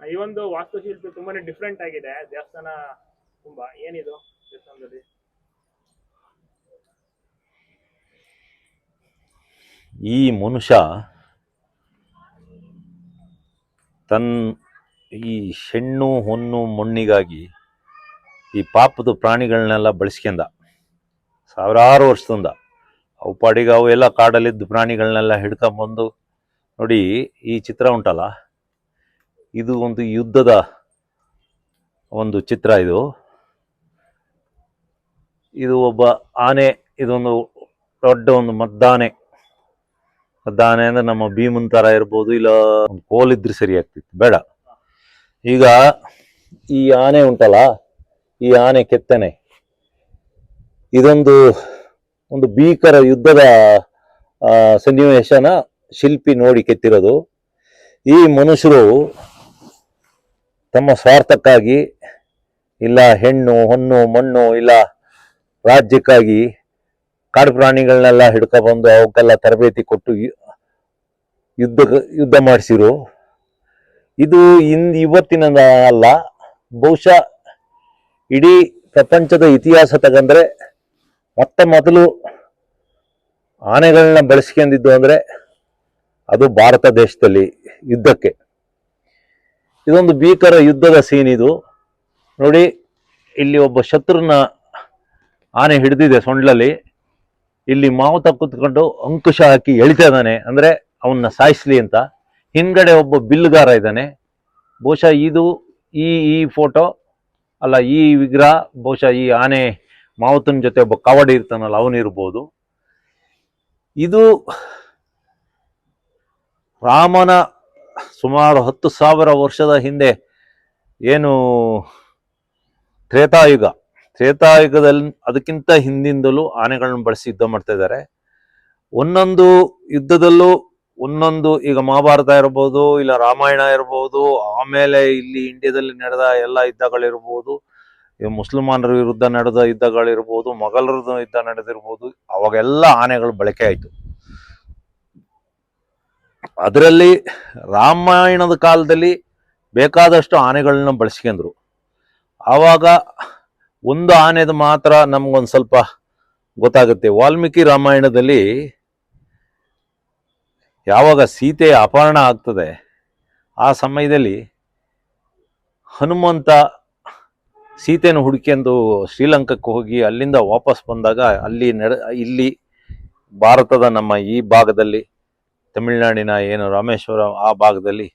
ಈ ಒಂದು ವಾಸ್ತುಶಿಲ್ಪಿ ತುಂಬಾನೇ ಡಿಫ್ರೆಂಟ್ ಆಗಿದೆ. ದೇವಸ್ಥಾನ ತುಂಬಾ. ಏನಿದು ದೇವಸ್ಥಾನದಲ್ಲಿ? ಈ ಮನುಷ್ಯ ತನ್ನ ಈ ಹೆಣ್ಣು ಹೊನ್ನು ಮಣ್ಣಿಗಾಗಿ ಈ ಪಾಪದ ಪ್ರಾಣಿಗಳನ್ನೆಲ್ಲ ಬಳಸ್ಕೊಂಡ. ಸಾವಿರಾರು ವರ್ಷದಿಂದ ಅವು ಪಾಡಿಗೆ ಅವು ಎಲ್ಲ ಕಾಡಲ್ಲಿದ್ದ ಪ್ರಾಣಿಗಳನ್ನೆಲ್ಲ ಹಿಡ್ಕೊಂಬಂದು ನೋಡಿ ಈ ಚಿತ್ರ ಉಂಟಲ್ಲ? ಇದು ಒಂದು ಯುದ್ಧದ ಒಂದು ಚಿತ್ರ ಇದು. ಇದು ಒಬ್ಬ ಆನೆ, ಇದೊಂದು ದೊಡ್ಡ ಒಂದು ಮದ್ದಾನೆ. ಮದ್ದಾನೆ ಅಂದ್ರೆ ನಮ್ಮ ಭೀಮನ್ ತರ ಇರ್ಬೋದು, ಇಲ್ಲ ಕೋಲಿದ್ರೆ ಸರಿ ಆಗ್ತಿತ್ತು, ಬೇಡ. ಈಗ ಈ ಆನೆ ಉಂಟಲ್ಲ, ಈ ಆನೆ ಕೆತ್ತನೆ. ಇದೊಂದು, ಒಂದು ಭೀಕರ ಯುದ್ಧದ ಸನ್ನಿವೇಶನ ಶಿಲ್ಪಿ ನೋಡಿ ಕೆತ್ತಿರೋದು. ಈ ಮನುಷ್ಯರು ತಮ್ಮ ಸ್ವಾರ್ಥಕ್ಕಾಗಿ ಇಲ್ಲ ಹೆಣ್ಣು, ಹೊನ್ನು, ಮಣ್ಣು, ಇಲ್ಲ ರಾಜ್ಯಕ್ಕಾಗಿ ಕಾಡು ಪ್ರಾಣಿಗಳನ್ನೆಲ್ಲ ಹಿಡ್ಕೊಬಂದು ಅವಕ್ಕೆಲ್ಲ ತರಬೇತಿ ಕೊಟ್ಟು ಯುದ್ಧ ಯುದ್ಧ ಮಾಡಿಸಿರು. ಇದು ಇಂದ ಇವತ್ತಿನ ಅಲ್ಲ, ಬಹುಶಃ ಇಡೀ ಪ್ರಪಂಚದ ಇತಿಹಾಸ ತಗಂದ್ರೆ ಮೊತ್ತ ಮೊದಲು ಆನೆಗಳನ್ನ ಬಳಸ್ಕೊಂಡಿದ್ದು ಅಂದ್ರೆ ಅದು ಭಾರತ ದೇಶದಲ್ಲಿ ಯುದ್ಧಕ್ಕೆ. ಇದೊಂದು ಭೀಕರ ಯುದ್ಧದ ಸೀನ್ ಇದು. ನೋಡಿ, ಇಲ್ಲಿ ಒಬ್ಬ ಶತ್ರುನ ಆನೆ ಹಿಡಿದಿದೆ ಸೊಂಡ್ಲಲ್ಲಿ. ಇಲ್ಲಿ ಮಾವುತ ಕೂತ್ಕೊಂಡು ಅಂಕುಶ ಹಾಕಿ ಎಳಿತಾ ಇದ್ದಾನೆ. ಅಂದ್ರೆ ಅವನ್ನ ಸಾಯಿಸ್ಲಿ ಅಂತ. ಹಿಂದ್ಗಡೆ ಒಬ್ಬ ಬಿಲ್ಲುಗಾರ ಇದ್ದಾನೆ. ಬಹುಶಃ ಇದು ಈ ಈ ಫೋಟೋ ಅಲ್ಲ, ಈ ವಿಗ್ರಹ, ಬಹುಶಃ ಈ ಆನೆ ಮಾವುತನ ಜೊತೆ ಒಬ್ಬ ಕಾವಡಿ ಇರ್ತಾನಲ್ಲ ಅವನಿರ್ಬೋದು ಇದು ರಾಮನ ಸುಮಾರು ಹತ್ತು ಸಾವಿರ ವರ್ಷದ ಹಿಂದೆ ಏನು ತ್ರೇತಾಯುಗ. ತ್ರೇತಾಯುಗದಲ್ಲಿ ಅದಕ್ಕಿಂತ ಹಿಂದಿಂದಲೂ ಆನೆಗಳನ್ನು ಬಳಸಿ ಯುದ್ಧ ಮಾಡ್ತಾ ಇದ್ದಾರೆ. ಒಂದೊಂದು ಯುದ್ಧದಲ್ಲೂ ಒಂದೊಂದು ಈಗ ಮಹಾಭಾರತ ಇರ್ಬೋದು, ಇಲ್ಲ ರಾಮಾಯಣ ಇರ್ಬೋದು, ಆಮೇಲೆ ಇಲ್ಲಿ ಇಂಡಿಯಾದಲ್ಲಿ ನಡೆದ ಎಲ್ಲ ಯುದ್ಧಗಳಿರ್ಬೋದು ಮುಸಲ್ಮಾನರ ವಿರುದ್ಧ ನಡೆದ ಯುದ್ಧಗಳಿರ್ಬೋದು, ಮೊಘಲರ ಯುದ್ಧ ನಡೆದಿರ್ಬೋದು, ಅವಾಗೆಲ್ಲ ಆನೆಗಳು ಬಳಕೆ ಆಯಿತು. ಅದರಲ್ಲಿ ರಾಮಾಯಣದ ಕಾಲದಲ್ಲಿ ಬೇಕಾದಷ್ಟು ಆನೆಗಳನ್ನ ಬಳಸ್ಕೊಂಡ್ರು. ಆವಾಗ ಒಂದು ಆನೆದು ಮಾತ್ರ ನಮ್ಗೊಂದು ಸ್ವಲ್ಪ ಗೊತ್ತಾಗುತ್ತೆ. ವಾಲ್ಮೀಕಿ ರಾಮಾಯಣದಲ್ಲಿ ಯಾವಾಗ ಸೀತೆ ಅಪಹರಣ ಆಗ್ತದೆ, ಆ ಸಮಯದಲ್ಲಿ ಹನುಮಂತ ಸೀತೆಯನ್ನು ಹುಡುಕೆಂದು ಶ್ರೀಲಂಕಕ್ಕೆ ಹೋಗಿ ಅಲ್ಲಿಂದ ವಾಪಸ್ ಬಂದಾಗ ಅಲ್ಲಿ ನಡೆ, ಇಲ್ಲಿ ಭಾರತದ ನಮ್ಮ ಈ ಭಾಗದಲ್ಲಿ ತಮಿಳುನಾಡಿನ ಏನು ರಾಮೇಶ್ವರ ಆ ಭಾಗದಲ್ಲಿ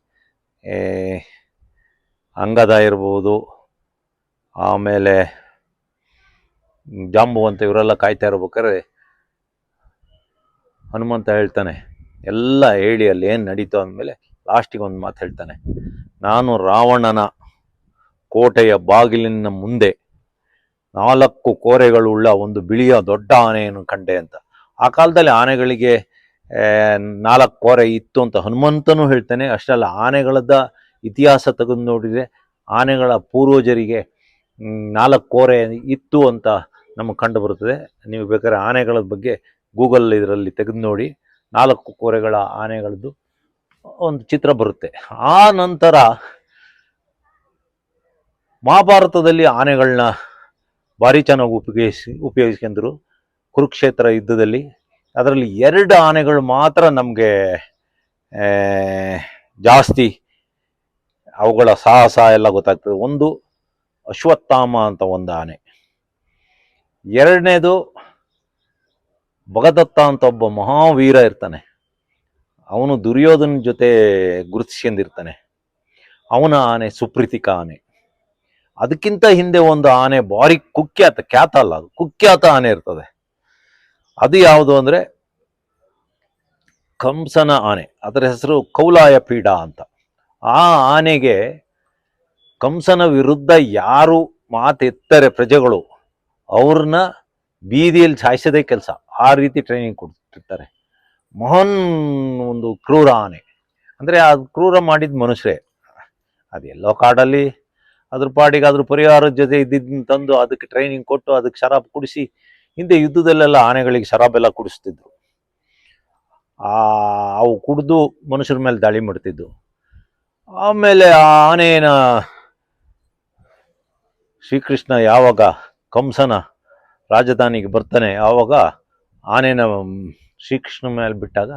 ಅಂಗದ ಇರ್ಬೋದು, ಆಮೇಲೆ ಜಾಂಬುವಂತ ಇವರೆಲ್ಲ ಕಾಯ್ತಾ ಇರ್ಬೇಕಾದ್ರೆ ಹನುಮಂತ ಹೇಳ್ತಾನೆ, ಎಲ್ಲ ಹೇಳಿ ಅಲ್ಲಿ ಏನು ನಡೀತು ಅಂದಮೇಲೆ ಲಾಸ್ಟಿಗೆ ಒಂದು ಮಾತು ಹೇಳ್ತಾನೆ, ನಾನು ರಾವಣನ ಕೋಟೆಯ ಬಾಗಿಲಿನ ಮುಂದೆ ನಾಲ್ಕು ಕೋರೆಗಳುಳ್ಳ ಒಂದು ಬಿಳಿಯ ದೊಡ್ಡ ಆನೆಯನ್ನು ಕಂಡೆ ಅಂತ. ಆ ಕಾಲದಲ್ಲಿ ಆನೆಗಳಿಗೆ ನಾಲ್ಕು ಕೋರೆ ಇತ್ತು ಅಂತ ಹನುಮಂತನೂ ಹೇಳ್ತಾನೆ. ಅಷ್ಟಲ್ಲ ಆನೆಗಳದ ಇತಿಹಾಸ ತೆಗೆದು ನೋಡಿದರೆ ಆನೆಗಳ ಪೂರ್ವಜರಿಗೆ ನಾಲ್ಕು ಕೋರೆ ಇತ್ತು ಅಂತ ನಮಗೆ ಕಂಡು ಬರುತ್ತದೆ ನೀವು ಬೇಕಾದ್ರೆ ಆನೆಗಳ ಬಗ್ಗೆ ಗೂಗಲ್ ಇದರಲ್ಲಿ ತೆಗೆದು ನೋಡಿ. ನಾಲ್ಕು ಕೋರೆಗಳ ಆನೆಗಳದ್ದು ಒಂದು ಚಿತ್ರ ಬರುತ್ತೆ. ಆ ನಂತರ ಮಹಾಭಾರತದಲ್ಲಿ ಆನೆಗಳನ್ನ ಭಾರಿ ಚೆನ್ನಾಗಿ ಉಪಯೋಗಿಸಿ, ಉಪಯೋಗಿಸ್ಕೊಂಡ್ರು. ಕುರುಕ್ಷೇತ್ರ ಯುದ್ಧದಲ್ಲಿ ಅದರಲ್ಲಿ ಎರಡು ಆನೆಗಳು ಮಾತ್ರ ನಮಗೆ ಜಾಸ್ತಿ ಅವುಗಳ ಸಾಹಸ ಎಲ್ಲ ಗೊತ್ತಾಗ್ತದೆ. ಒಂದು ಅಶ್ವತ್ಥಾಮ ಅಂತ ಒಂದು ಆನೆ. ಎರಡನೇದು ಭಗದತ್ತ ಅಂತ ಒಬ್ಬ ಮಹಾವೀರ ಇರ್ತಾನೆ. ಅವನು ದುರ್ಯೋಧನ ಜೊತೆ ಗುರುತಿಸ್ಕೊಂಡಿರ್ತಾನೆ. ಅವನ ಆನೆ ಸುಪ್ರೀತಿಕ ಆನೆ. ಅದಕ್ಕಿಂತ ಹಿಂದೆ ಒಂದು ಆನೆ ಭಾರಿ ಕುಖ್ಯಾತ, ಖ್ಯಾತ ಅಲ್ಲ ಅದು. ಕುಖ್ಯಾತ ಆನೆ ಇರ್ತದೆ. ಅದು ಯಾವುದು ಅಂದರೆ ಕಂಸನ ಆನೆ, ಅದರ ಹೆಸರು ಕೌಲಾಯ ಪೀಡ ಅಂತ. ಆ ಆನೆಗೆ ಕಂಸನ ವಿರುದ್ಧ ಯಾರು ಮಾತೆತ್ತರೆ ಪ್ರಜೆಗಳು, ಅವ್ರನ್ನ ಬೀದಿಯಲ್ಲಿ ಸಾಯಿಸೋದೇ ಕೆಲಸ, ಆ ರೀತಿ ಟ್ರೈನಿಂಗ್ ಕೊಡ್ತಿರ್ತಾರೆ. ಮಹಾನ್ ಒಂದು ಕ್ರೂರ ಆನೆ. ಅಂದರೆ ಅದು ಕ್ರೂರ ಮಾಡಿದ ಮನುಷ್ಯರೇ. ಅದೆಲ್ಲೋ ಕಾಡಲ್ಲಿ ಅದ್ರ ಪಾಡಿಗೆ ಅದ್ರ ಪರಿವಾರದ ಜೊತೆ ಇದ್ದಿದ್ದನ್ನು ತಂದು ಅದಕ್ಕೆ ಟ್ರೈನಿಂಗ್ ಕೊಟ್ಟು ಅದಕ್ಕೆ ಶರಾಬ್ ಕುಡಿಸಿ ಹಿಂದೆ ಯುದ್ಧದಲ್ಲೆಲ್ಲ ಆನೆಗಳಿಗೆ ಶರಾಬ್ ಎಲ್ಲ ಕುಡಿಸ್ತಿದ್ರು. ಅವು ಕುಡಿದು ಮನುಷ್ಯರ ಮೇಲೆ ದಾಳಿ ಮಾಡ್ತಿದ್ವು. ಆಮೇಲೆ ಆ ಆನೆನ ಶ್ರೀಕೃಷ್ಣ ಯಾವಾಗ ಕಂಸನ ರಾಜಧಾನಿಗೆ ಬರ್ತಾನೆ, ಆವಾಗ ಆನೆನ ಶ್ರೀಕೃಷ್ಣ ಮೇಲೆ ಬಿಟ್ಟಾಗ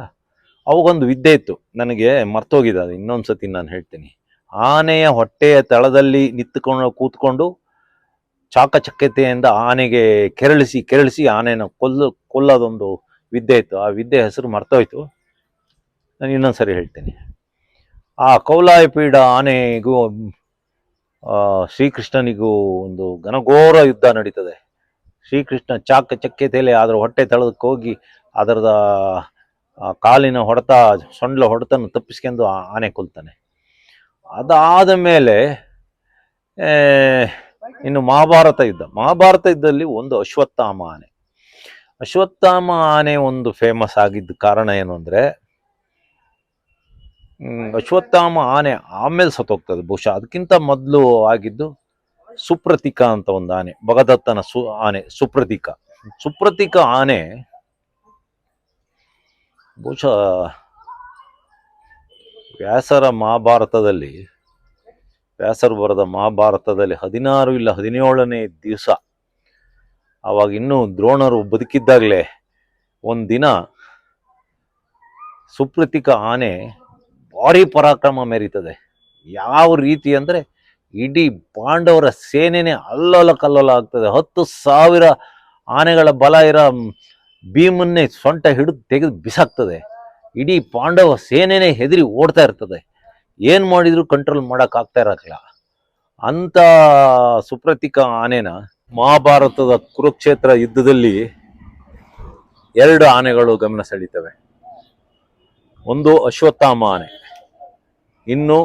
ಅವಾಗೊಂದು ವಿದ್ಯೆ ಇತ್ತು. ನನಗೆ ಮರ್ತೋಗಿದೆ ಅದು. ಇನ್ನೊಂದ್ಸತಿ ನಾನು ಹೇಳ್ತೀನಿ. ಆನೆಯ ಹೊಟ್ಟೆಯ ತಳದಲ್ಲಿ ನಿಂತ್ಕೊಂಡು ಕೂತ್ಕೊಂಡು ಚಾಕಚಕ್ಯತೆಯಿಂದ ಆನೆಗೆ ಕೆರಳಿಸಿ ಕೆರಳಿಸಿ ಆನೆನ ಕೊಲ್ಲ, ಕೊಲ್ಲೋದೊಂದು ವಿದ್ಯೆ ಇತ್ತು. ಆ ವಿದ್ಯೆ ಹೆಸರು ಮರ್ತೋಯ್ತು. ನಾನು ಇನ್ನೊಂದ್ಸರಿ ಹೇಳ್ತೀನಿ. ಆ ಕೌಲಾಯಪೀಡ ಆನೆಗೂ ಶ್ರೀಕೃಷ್ಣನಿಗೂ ಒಂದು ಘನಘೋರ ಯುದ್ಧ ನಡೀತದೆ. ಶ್ರೀಕೃಷ್ಣ ಚಾಕ ಚಕ್ಯತೆಯಲ್ಲಿ ಅದರ ಹೊಟ್ಟೆ ತಳದಕ್ಕೆ ಹೋಗಿ ಅದರದ ಕಾಲಿನ ಹೊಡೆತ, ಸೊಂಡ್ಲ ಹೊಡೆತನ ತಪ್ಪಿಸ್ಕೊಂಡು ಆನೆ ಕೊಲ್ತಾನೆ. ಅದಾದ ಮೇಲೆ ಇನ್ನು ಮಹಾಭಾರತ ಯುದ್ಧ. ಮಹಾಭಾರತ ಯುದ್ಧದಲ್ಲಿ ಒಂದು ಅಶ್ವತ್ಥಾಮ ಆನೆ. ಅಶ್ವತ್ಥಾಮ ಆನೆ ಒಂದು ಫೇಮಸ್ ಆಗಿದ್ದ ಕಾರಣ ಏನು ಅಂದರೆ ಅಶ್ವತ್ಥಾಮ ಆನೆ ಆಮೇಲೆ ಸತ್ತೋಗ್ತದೆ ಬಹುಶಃ. ಅದಕ್ಕಿಂತ ಮೊದಲು ಆಗಿದ್ದು ಸುಪ್ರತಿಕ ಅಂತ ಒಂದು ಆನೆ, ಭಗದತ್ತನ ಸು, ಆನೆ, ಸುಪ್ರತಿಕ. ಸುಪ್ರತಿಕ ಆನೆ ಬಹುಶಃ ವ್ಯಾಸರ ಮಹಾಭಾರತದಲ್ಲಿ ವ್ಯಾಸರು ಬರೆದ ಮಹಾಭಾರತದಲ್ಲಿ ಹದಿನಾರು ಇಲ್ಲ ಹದಿನೇಳನೇ ದಿವಸ. ಆವಾಗ ಇನ್ನೂ ದ್ರೋಣರು ಬದುಕಿದ್ದಾಗಲೇ ಒಂದಿನ ಸುಪ್ರತಿಕ ಆನೆ ಭಾರಿ ಪರಾಕ್ರಮ ಮೆರೀತದೆ. ಯಾವ ರೀತಿ ಅಂದರೆ ಇಡೀ ಪಾಂಡವರ ಸೇನೆನೇ ಅಲ್ಲೋಲ ಕಲ್ಲೋಲ ಆಗ್ತದೆ. ಹತ್ತು ಸಾವಿರ ಆನೆಗಳ ಬಲ ಇರೋ ಭೀಮನ್ನೇ ಸೊಂಟ ಹಿಡಿದು ತೆಗೆದು ಬಿಸಾಕ್ತದೆ. ಇಡೀ ಪಾಂಡವ ಸೇನೆನೇ ಹೆದರಿ ಓಡ್ತಾ ಇರ್ತದೆ. ಏನ್ ಮಾಡಿದ್ರು ಕಂಟ್ರೋಲ್ ಮಾಡೋಕ್ಕಾಗ್ತಾ ಇರಕ್ಲ ಅಂತ ಸುಪ್ರತಿಕ ಆನೆನ ಮಹಾಭಾರತದ ಕುರುಕ್ಷೇತ್ರ ಯುದ್ಧದಲ್ಲಿ ಎರಡು ಆನೆಗಳು ಗಮನ ಸೆಳೀತವೆ. ಒಂದು ಅಶ್ವತ್ಥಾಮ ಆನೆ, ಇನ್ನು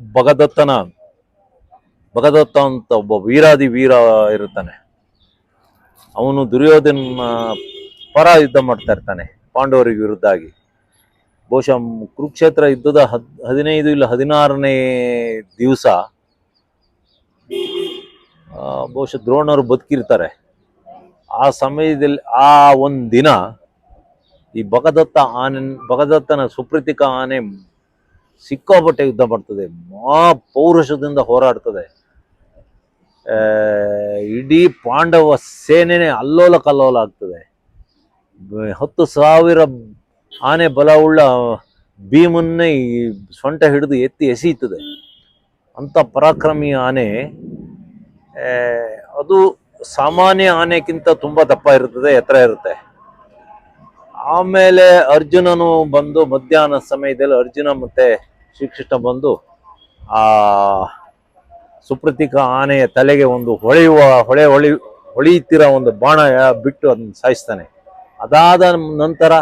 ಭಗದತ್ತನ ಭಗದತ್ತ ಅಂತ ಒಬ್ಬ ವೀರಾದಿ ವೀರ ಇರುತ್ತಾನೆ. ಅವನು ದುರ್ಯೋಧನ ಪರ ಯುದ್ಧ ಮಾಡ್ತಾ ಇರ್ತಾನೆ, ಪಾಂಡವರಿಗೆ ವಿರುದ್ಧ ಆಗಿ. ಬಹುಶಃ ಕುರುಕ್ಷೇತ್ರ ಯುದ್ಧದ ಹದ್ ಹದಿನೈದು ಇಲ್ಲ ಹದಿನಾರನೇ ದಿವಸ ಬಹುಶಃ ದ್ರೋಣರು ಬದುಕಿರ್ತಾರೆ. ಆ ಸಮಯದಲ್ಲಿ, ಆ ಒಂದು ದಿನ ಈ ಭಗದತ್ತ ಆನೆ, ಭಗದತ್ತನ ಸುಪ್ರೀತಿಕ ಆನೆ ಸಿಕ್ಕಾಪಟ್ಟೆ ಯುದ್ಧ ಮಾಡ್ತದೆ. ಮಾ ಪೌರುಷದಿಂದ ಹೋರಾಡ್ತದೆ. ಇಡೀ ಪಾಂಡವ ಸೇನೆನೇ ಅಲ್ಲೋಲ ಕಲ್ಲೋಲ ಆಗ್ತದೆ ಹತ್ತು ಸಾವಿರ ಆನೆ ಬಲವುಳ್ಳ ಭೀಮನ್ನೇ ಈ ಸೊಂಟ ಹಿಡಿದು ಎತ್ತಿ ಎಸೆಯುತ್ತದೆ ಅಂತ ಪರಾಕ್ರಮಿ ಆನೆ ಅದು ಸಾಮಾನ್ಯ ಆನೆಗಿಂತ ತುಂಬ ದಪ್ಪ ಇರುತ್ತದೆ, ಎತ್ತರ ಇರುತ್ತೆ. ಆಮೇಲೆ ಅರ್ಜುನನು ಬಂದು, ಮಧ್ಯಾಹ್ನ ಸಮಯದಲ್ಲಿ ಅರ್ಜುನ ಮತ್ತೆ ಶ್ರೀಕೃಷ್ಣ ಬಂದು ಆ ಸುಪ್ರತಿಕ ಆನೆಯ ತಲೆಗೆ ಒಂದು ಹೊಳೆಯುವ, ಹೊಳೆ ಹೊಳಿ ಹೊಳೆಯುತ್ತಿರೋ ಒಂದು ಬಾಣ ಬಿಟ್ಟು ಅದನ್ನ ಸಾಯಿಸ್ತಾನೆ. ಅದಾದ ನಂತರ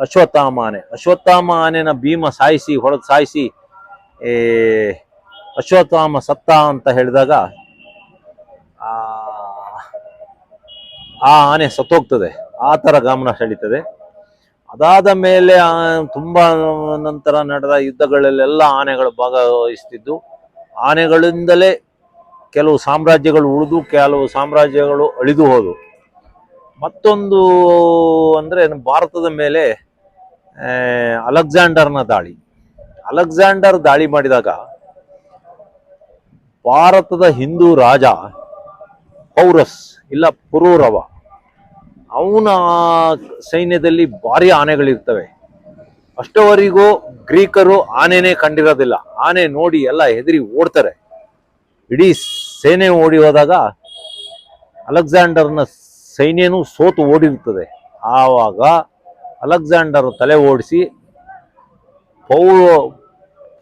ಅಶ್ವತ್ಥಾಮ ಆನೆ ಅಶ್ವತ್ಥಾಮ ಆನೆನ ಭೀಮ ಸಾಯಿಸಿ ಹೊಡೆದು ಸಾಯಿಸಿ ಅಶ್ವತ್ಥಾಮ ಸತ್ತ ಅಂತ ಹೇಳಿದಾಗ ಆ ಆನೆ ಸತ್ತೋಗ್ತದೆ. ಆ ಥರ ಗಮನ ಸೆಳೀತದೆ. ಅದಾದ ಮೇಲೆ ತುಂಬಾ ನಂತರ ನಡೆದ ಯುದ್ಧಗಳಲ್ಲೆಲ್ಲ ಆನೆಗಳು ಭಾಗವಹಿಸ್ತಿದ್ದು. ಆನೆಗಳಿಂದಲೇ ಕೆಲವು ಸಾಮ್ರಾಜ್ಯಗಳು ಉಳಿದು, ಕೆಲವು ಸಾಮ್ರಾಜ್ಯಗಳು ಅಳಿದು ಹೋದವು. ಮತ್ತೊಂದು ಅಂದರೆ ಭಾರತದ ಮೇಲೆ ಅಲೆಕ್ಸಾಂಡರ್ನ ದಾಳಿ. ಅಲೆಕ್ಸಾಂಡರ್ ದಾಳಿ ಮಾಡಿದಾಗ ಭಾರತದ ಹಿಂದೂ ರಾಜ, ಪೌರಸ್, ಇಲ್ಲ ಪುರೂರವ, ಅವನ ಸೈನ್ಯದಲ್ಲಿ ಭಾರಿ ಆನೆಗಳಿರ್ತವೆ. ಅಷ್ಟವರೆಗೂ ಗ್ರೀಕರು ಆನೆನೇ ಕಂಡಿರೋದಿಲ್ಲ. ಆನೆ ನೋಡಿ ಎಲ್ಲ ಹೆದರಿ ಓಡ್ತಾರೆ. ಇಡೀ ಸೇನೆ ಓಡಿ ಹೋದಾಗ ಅಲೆಕ್ಸಾಂಡರ್ನ ಸೈನ್ಯನೂ ಸೋತು ಓಡಿರುತ್ತದೆ ಆವಾಗ ಅಲೆಕ್ಸಾಂಡರ್ ತಲೆ ಓಡಿಸಿ ಪೌ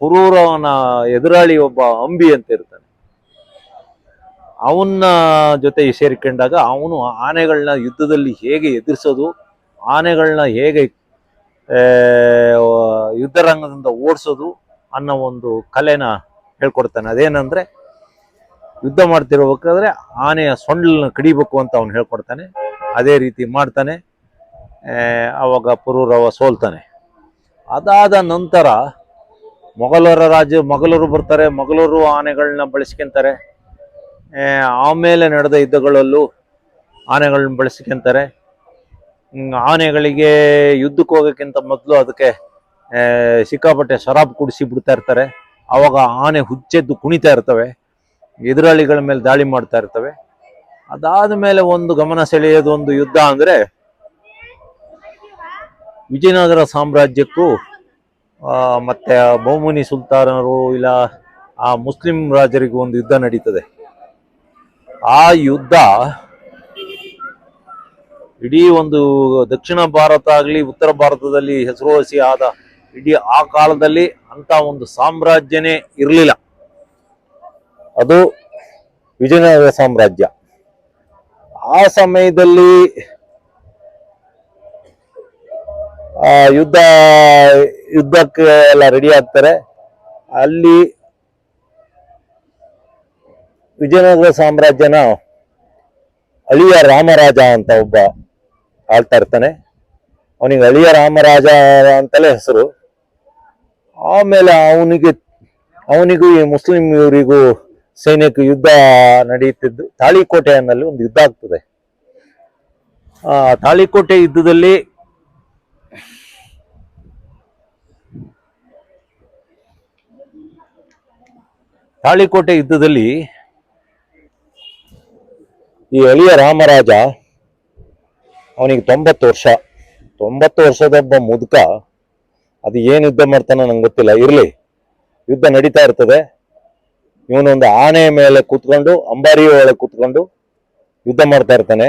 ಪುರೂರವನ ಎದುರಾಳಿ ಒಬ್ಬ ಅಂಬಿ ಅಂತ ಇರ್ತಾನೆ. ಅವನ ಜೊತೆ ಸೇರಿಕೊಂಡಾಗ ಅವನು ಆನೆಗಳನ್ನ ಯುದ್ಧದಲ್ಲಿ ಹೇಗೆ ಎದುರಿಸೋದು ಆನೆಗಳನ್ನ ಹೇಗೆ ಯುದ್ಧರಂಗದಿಂದ ಯುದ್ಧ ರಂಗದಿಂದ ಓಡಿಸೋದು ಅನ್ನೋ ಒಂದು ಕಲೆನ ಹೇಳ್ಕೊಡ್ತಾನೆ. ಅದೇನಂದ್ರೆ ಯುದ್ಧ ಮಾಡ್ತಿರ್ಬೇಕಾದ್ರೆ ಆನೆಯ ಸೊಂಡಲನ್ನು ಕಡಿಬೇಕು ಅಂತ ಅವನು ಹೇಳ್ಕೊಡ್ತಾನೆ. ಅದೇ ರೀತಿ ಮಾಡ್ತಾನೆ. ಆವಾಗ ಪುರೂರವ ಸೋಲ್ತಾನೆ. ಅದಾದ ನಂತರ ಮೊಘಲರ ರಾಜ್ಯ, ಮೊಘಲರು ಬರ್ತಾರೆ, ಮೊಘಲರು ಆನೆಗಳನ್ನ ಬಳಸ್ಕೊಂತಾರೆ. ಆಮೇಲೆ ನಡೆದ ಯುದ್ಧಗಳಲ್ಲೂ ಆನೆಗಳನ್ನ ಬಳಸ್ಕೊಂತಾರೆ. ಆನೆಗಳಿಗೆ ಯುದ್ಧಕ್ಕೆ ಹೋಗೋಕ್ಕಿಂತ ಮೊದಲು ಅದಕ್ಕೆ ಸಿಕ್ಕಾಪಟ್ಟೆ ಶರಾಬ್ ಕುಡಿಸಿ ಬಿಡ್ತಾ ಇರ್ತಾರೆ. ಅವಾಗ ಆನೆ ಹುಚ್ಚೆದ್ದು ಕುಣಿತಾ ಇರ್ತವೆ. ಎದುರಾಳಿಗಳ ಮೇಲೆ ದಾಳಿ ಮಾಡ್ತಾ ಇರ್ತವೆ. ಅದಾದ ಮೇಲೆ ಒಂದು ಗಮನ ಸೆಳೆಯೋದು ಒಂದು ಯುದ್ಧ ಅಂದ್ರೆ ವಿಜಯನಗರ ಸಾಮ್ರಾಜ್ಯಕ್ಕೂ ಮತ್ತೆ ಬಹುಮನಿ ಸುಲ್ತಾನರು ಇಲ್ಲ, ಆ ಮುಸ್ಲಿಂ ರಾಜರಿಗೂ ಒಂದು ಯುದ್ಧ ನಡೀತದೆ. ಆ ಯುದ್ಧ ಇಡೀ ಒಂದು ದಕ್ಷಿಣ ಭಾರತ ಆಗಲಿ, ಉತ್ತರ ಭಾರತದಲ್ಲಿ ಹೆಸರುವಾಸಿ ಆದ ಇಡೀ ಆ ಕಾಲದಲ್ಲಿ ಅಂತ ಒಂದು ಸಾಮ್ರಾಜ್ಯನೇ ಇರಲಿಲ್ಲ. ಅದು ವಿಜಯನಗರ ಸಾಮ್ರಾಜ್ಯ. ಆ ಸಮಯದಲ್ಲಿ ಯುದ್ಧ, ಯುದ್ಧಕ್ಕೆ ಎಲ್ಲ ರೆಡಿ ಆಗ್ತಾರೆ. ಅಲ್ಲಿ ವಿಜಯನಗರ ಸಾಮ್ರಾಜ್ಯನ ಅಳಿಯ ರಾಮರಾಜ ಅಂತ ಒಬ್ಬ ಆಳ್ತಾ ಇರ್ತಾನೆ. ಅವನಿಗೆ ಅಳಿಯ ರಾಮರಾಜ ಅಂತಲೇ ಹೆಸರು. ಆಮೇಲೆ ಅವನಿಗೆ, ಅವನಿಗೂ ಈ ಮುಸ್ಲಿಂ ಇವರಿಗೂ ಸೈನ್ಯಕ್ಕೂ ಯುದ್ಧ ನಡೆಯುತ್ತಿದ್ದು ತಾಳಿಕೋಟೆ ಅನ್ನಲ್ಲಿ ಒಂದು ಯುದ್ಧ ಆಗ್ತದೆ. ಆ, ತಾಳಿಕೋಟೆ ಯುದ್ಧದಲ್ಲಿ ತಾಳಿಕೋಟೆ ಯುದ್ಧದಲ್ಲಿ ಈ ಅಳಿಯ ರಾಮರಾಜ, ಅವನಿಗೆ ತೊಂಬತ್ತು ವರ್ಷ. ತೊಂಬತ್ತು ವರ್ಷದೊಬ್ಬ ಮುದುಕ, ಅದು ಏನು ಯುದ್ಧ ಮಾಡ್ತಾನೋ ನಂಗೆ ಗೊತ್ತಿಲ್ಲ. ಇರಲಿ, ಯುದ್ಧ ನಡೀತಾ ಇರ್ತದೆ. ಇವನೊಂದು ಆನೆ ಮೇಲೆ ಕೂತ್ಕೊಂಡು, ಅಂಬಾರಿ ಒಳಗೆ ಕೂತ್ಕೊಂಡು ಯುದ್ಧ ಮಾಡ್ತಾ ಇರ್ತಾನೆ.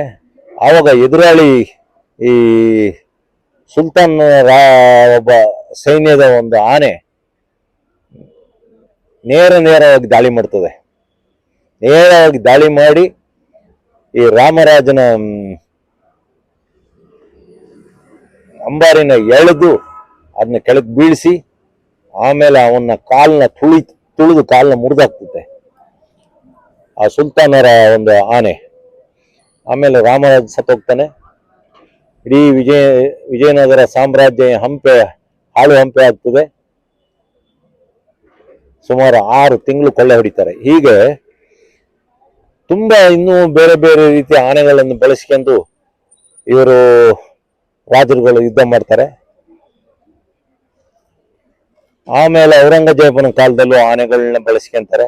ಆವಾಗ ಎದುರಾಳಿ ಈ ಸುಲ್ತಾನ್ ಒಬ್ಬ ಸೈನ್ಯದ ಒಂದು ಆನೆ ನೇರ ನೇರವಾಗಿ ದಾಳಿ ಮಾಡ್ತದೆ. ನೇರವಾಗಿ ದಾಳಿ ಮಾಡಿ ಈ ರಾಮರಾಜನ ಅಂಬಾರಿನ ಎಳೆದು ಅದನ್ನ ಕೆಳಗೆ ಬೀಳಿಸಿ, ಆಮೇಲೆ ಅವನ ಕಾಲನ್ನ ತುಳಿ ತುಳಿದು ಕಾಲನ್ನ ಮುರಿದಾಕ್ತದೆ. ಆ ಸುಲ್ತಾನರ ಒಂದು ಆನೆ. ಆಮೇಲೆ ರಾಮರಾಜ ಸತ್ತೋಗ್ತಾನೆ ಇಡೀ ವಿಜಯ, ವಿಜಯನಗರ ಸಾಮ್ರಾಜ್ಯ ಹಂಪೆ, ಹಾಳು ಹಂಪೆ ಆಗ್ತದೆ. ಸುಮಾರು ಆರು ತಿಂಗಳು ಕೊಳ್ಳೆ ಹೊಡಿತಾರೆ. ಹೀಗೆ ತುಂಬಾ ಇನ್ನೂ ಬೇರೆ ಬೇರೆ ರೀತಿಯ ಆನೆಗಳನ್ನು ಬಳಸ್ಕೊಂಡು ಇವರು ರಾಜರುಗಳು ಯುದ್ಧ ಮಾಡ್ತಾರೆ. ಆಮೇಲೆ ಔರಂಗಜೇಬನ ಕಾಲದಲ್ಲೂ ಆನೆಗಳನ್ನ ಬಳಸ್ಕೊಂತಾರೆ.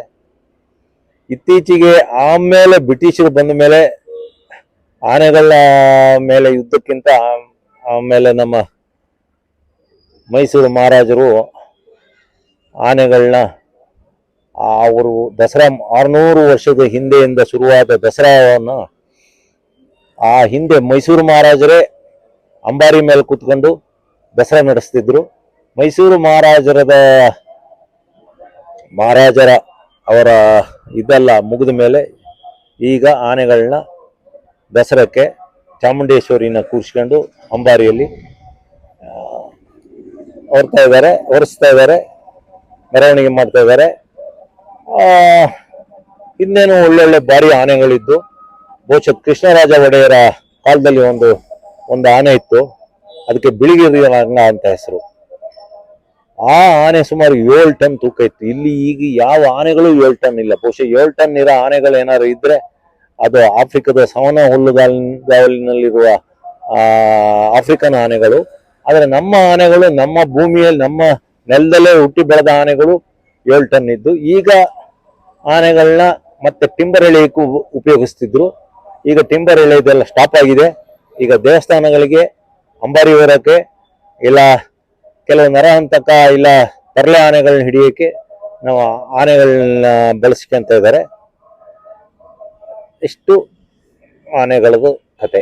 ಇತ್ತೀಚೆಗೆ ಆಮೇಲೆ ಬ್ರಿಟಿಷರು ಬಂದ ಮೇಲೆ ಆನೆಗಳ ಮೇಲೆ ಯುದ್ಧಕ್ಕಿಂತ ಆಮೇಲೆ ನಮ್ಮ ಮೈಸೂರು ಮಹಾರಾಜರು ಆನೆಗಳನ್ನ ಅವರು ದಸರಾ ಆರುನೂರು ವರ್ಷದ ಹಿಂದೆಯಿಂದ ಶುರುವಾದ ದಸರಾವನ್ನು ಆ ಹಿಂದೆ ಮೈಸೂರು ಮಹಾರಾಜರೇ ಅಂಬಾರಿ ಮೇಲೆ ಕೂತ್ಕೊಂಡು ದಸರಾ ನಡೆಸ್ತಿದ್ರು. ಮೈಸೂರು ಮಹಾರಾಜರದ ಮಹಾರಾಜರ ಅವರ ಇದೆಲ್ಲ ಮುಗಿದ ಮೇಲೆ ಈಗ ಆನೆಗಳನ್ನ ದಸರಕ್ಕೆ ಚಾಮುಂಡೇಶ್ವರಿನ ಕೂರಿಸ್ಕೊಂಡು ಅಂಬಾರಿಯಲ್ಲಿ ಹೊರ್ತಾ ಇದ್ದಾರೆ, ಹೊರಿಸ್ತಾ ಇದ್ದಾರೆ, ಮೆರವಣಿಗೆ ಮಾಡ್ತಾ ಇದ್ದಾರೆ. ಇನ್ನೇನು ಒಳ್ಳೊಳ್ಳೆ ಭಾರಿ ಆನೆಗಳಿದ್ದು. ಬಹುಶಃ ಕೃಷ್ಣರಾಜ ಒಡೆಯರ ಕಾಲದಲ್ಲಿ ಒಂದು ಒಂದು ಆನೆ ಇತ್ತು. ಅದಕ್ಕೆ ಬಿಳಿಗಿರಿ ಅಂತ ಹೆಸರು. ಆ ಆನೆ ಸುಮಾರು ಏಳು ಟನ್ ತೂಕ ಇತ್ತು. ಇಲ್ಲಿ ಈಗ ಯಾವ ಆನೆಗಳು ಏಳು ಟನ್ ಇಲ್ಲ. ಬಹುಶಃ ಏಳು ಟನ್ ಇರೋ ಆನೆಗಳು ಏನಾದ್ರು ಇದ್ರೆ ಅದು ಆಫ್ರಿಕಾದ ಸವನ ಹುಲ್ಲುಗಾಲಿನಲ್ಲಿರುವ, ಆ, ಆಫ್ರಿಕನ್ ಆನೆಗಳು. ಆದರೆ ನಮ್ಮ ಆನೆಗಳು ನಮ್ಮ ಭೂಮಿಯಲ್ಲಿ, ನಮ್ಮ ನೆಲದಲ್ಲೇ ಹುಟ್ಟಿ ಬೆಳೆದ ಆನೆಗಳು ಏಳು ಟನ್ ಇದ್ದು, ಈಗ ಆನೆಗಳನ್ನ ಮತ್ತೆ ಟಿಂಬರ್ ಎಳೆಯಕ್ಕೂ ಉಪಯೋಗಿಸ್ತಿದ್ರು. ಈಗ ಟಿಂಬರ್ ಎಳೆಯೋದೆಲ್ಲ ಸ್ಟಾಪ್ ಆಗಿದೆ. ಈಗ ದೇವಸ್ಥಾನಗಳಿಗೆ ಅಂಬಾರಿ ಹೊರಕ್ಕೆ ಇಲ್ಲ ಕೆಲವು ನರಹಂತಕ ಇಲ್ಲ ತರಲೆ ಆನೆಗಳನ್ನ ಹಿಡಿಯೋಕೆ ನಾವು ಆನೆಗಳನ್ನ ಬಳಸ್ಕೊಂತ ಇದ್ದಾರೆ. ಇಷ್ಟು ಆನೆಗಳದು ಕತೆ.